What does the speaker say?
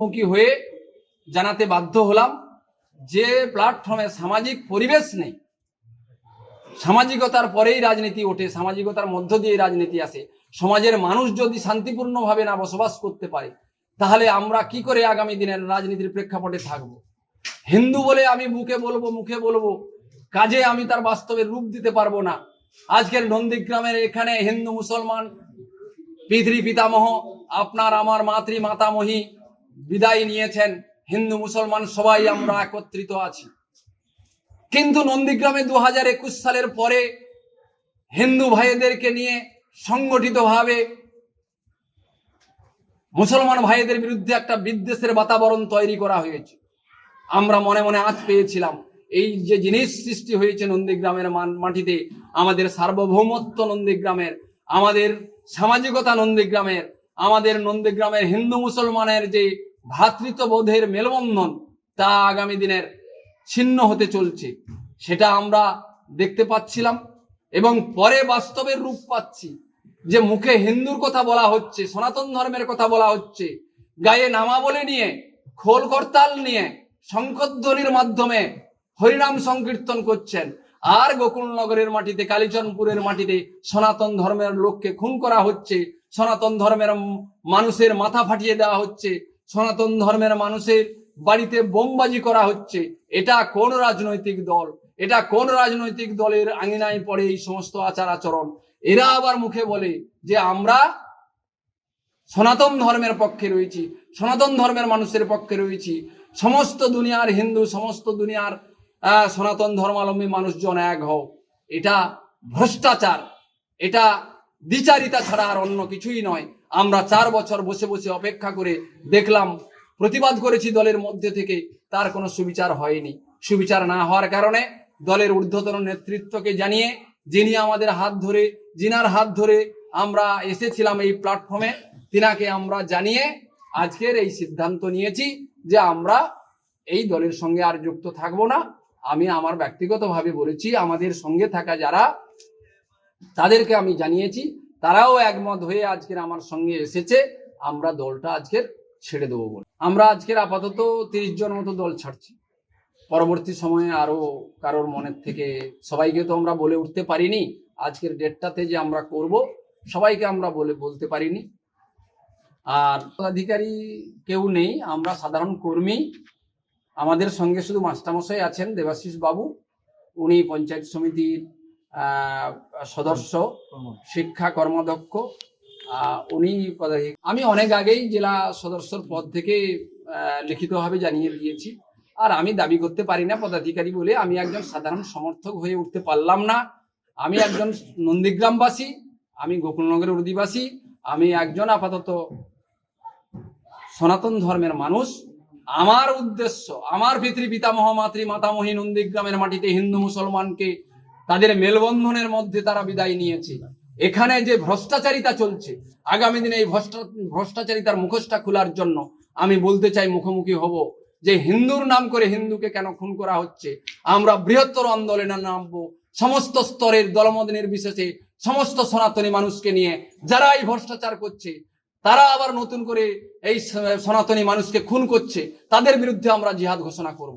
মুখী হয়ে জানাতে বাধ্য হলাম যে প্ল্যাটফর্মে সামাজিক পরিবেশ নেই, সামাজিকতার পরেই রাজনীতি ওঠে, সামাজিকতার মধ্য দিয়ে রাজনীতি আসে। সমাজের মানুষ যদি শান্তিপূর্ণভাবে না বসবাস করতে পারে, তাহলে আমরা কি করে আগামী দিনের রাজনীতির প্রেক্ষাপটে থাকব? হিন্দু বলে আমি মুখে বলব মুখে বলব, কাজে আমি তার বাস্তবের রূপ দিতে পারব না। আজকের নন্দীগ্রামের এখানে হিন্দু মুসলমান, পিতৃ পিতামহ, আপনার আমার মাতৃ মাতামহী বিদায় নিয়েছেন। হিন্দু, মুসলমান সবাই আমরা একত্রিত আছি। কিন্তু নন্দীগ্রামে দু হাজার একুশ সালের পরে হিন্দু ভাইদেরকে নিয়ে সংগঠিতভাবে মুসলমান ভাইদের বিরুদ্ধে একটা বিদ্বেষের বাতাবরণ তৈরি করা হয়েছে। আমরা মনে মনে আজ পেয়েছিলাম, এই যে জিনিস সৃষ্টি হয়েছে নন্দীগ্রামের মাটিতে, আমাদের সার্বভৌমত্ব নন্দীগ্রামের, আমাদের সামাজিকতা নন্দীগ্রামের, আমাদের নন্দীগ্রামের হিন্দু, মুসলমানের যে ভ্রাতৃত্ববোধের মেলবন্ধন তা আগামী দিনের ছিন্ন হতে চলছে। সেটা আমরা দেখতে পাচ্ছিলাম এবং পরে বাস্তবের রূপ পাচ্ছি। যে মুখে হিন্দুর কথা বলা হচ্ছে, সনাতন ধর্মের কথা বলা হচ্ছে, গায়ে নামাবলী নিয়ে, খোল করতাল নিয়ে শঙ্করধ্বনির মাধ্যমে হরিনাম সংকীর্তন করছেন। আর গোকুলনগরের মাটিতে, কালীচরণপুরের মাটিতে সনাতন ধর্মের লোককে খুন করা হচ্ছে, সনাতন ধর্মের মানুষের মাথা ফাটিয়ে দেওয়া হচ্ছে সনাতন ধর্মের মানুষের বাড়িতে বোমবাজি করা হচ্ছে। এটা কোন রাজনৈতিক দল? এটা কোন রাজনৈতিক দলের আঙিনায় পড়ে এই সমস্ত আচার আচরণ? এরা আবার মুখে বলে যে আমরা সনাতন ধর্মের পক্ষে রয়েছি, সনাতন ধর্মের মানুষের পক্ষে রয়েছি। সমস্ত দুনিয়ার হিন্দু, সমস্ত দুনিয়ার সনাতন ধর্মাবলম্বী মানুষজন এক হও। এটা ভ্রষ্টাচার। এটা দ্বিচারিতা ছাড়া আর অন্য কিছুই নয়। আমরা চার বছর বসে বসে অপেক্ষা করে দেখলাম, প্রতিবাদ করেছি দলের মধ্যে থেকে, তার কোনো সুবিচার হয়নি। সুবিচার না হওয়ার কারণে দলের ঊর্ধ্বতন নেতৃত্বকে জানিয়ে, যিনি আমাদের হাত ধরে জিনার হাত ধরে আমরা এসেছিলাম এই প্ল্যাটফর্মে তিনাকে আমরা জানিয়ে আজকের এই সিদ্ধান্ত নিয়েছি যে আমরা এই দলের সঙ্গে আর যুক্ত থাকব না। আমি আমার ব্যক্তিগতভাবে বলেছি, আমাদের সঙ্গে থাকা যারা, তাদেরকে আমি জানিয়েছি তারাও একমত হয়ে আজকের আমার সঙ্গে এসেছে। আমরা দলটা আজকের ছেড়ে দেবো বলে। আমরা আজকের আপাতত তিরিশ জন মতো দল ছাড়ছি। পরবর্তী সময়ে আরও কারোর মনের থেকে সবাইকে তো আমরা বলে উঠতে পারিনি। আজকের ডেটটাতে যে আমরা করব, সবাইকে আমরা বলে বলতে পারিনি। আর পদাধিকারী কেউ নেই, আমরা সাধারণ কর্মী। আমাদের সঙ্গে শুধু মাস্টারমশাই আছেন দেবাশিস বাবু উনি পঞ্চায়েত সমিতির সদস্য শিক্ষা কর্মদক্ষ। উনি আমি অনেক আগেই জেলা সদস্যর পদ থেকে লিখিতভাবে জানিয়ে দিয়েছি। আর আমি দাবি করতে পারি না পদাধিকারী বলে। আমি একজন সাধারণ সমর্থক হয়ে উঠতে পারলাম না। আমি একজন নন্দীগ্রামবাসী আমি গোকুলনগরের অধিবাসী আমি একজন আপাতত সনাতন ধর্মের মানুষ। আমার উদ্দেশ্য আমার পিতৃ পিতামহ মাতৃ মাতামহী নন্দীগ্রামের মাটিতে হিন্দু মুসলমানকে তাদের মেলবন্ধনের মধ্যে তারা বিদায় নিয়েছে। এখানে যে ভ্রষ্টাচারিতা চলছে, আগামী দিনে এই ভ্রষ্টাচারিতার মুখোশটা খোলার জন্য আমি বলতে চাই মুখোমুখি হব যে হিন্দুর নাম করে হিন্দুকে কেন খুন করা হচ্ছে। আমরা বৃহত্তর আন্দোলনে নামবো, সমস্ত স্তরের দলমত নির্বিশেষে সমস্ত সনাতনী মানুষকে নিয়ে যারা এই ভ্রষ্টাচার করছে, তারা আবার নতুন করে এই সনাতনী মানুষকে খুন করছে, তাদের বিরুদ্ধে আমরা জিহাদ ঘোষণা করব।